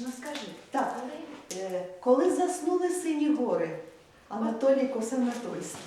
Ну скажи, Так. коли? Е, Коли заснули сині гори, Анатолій Косанатойський.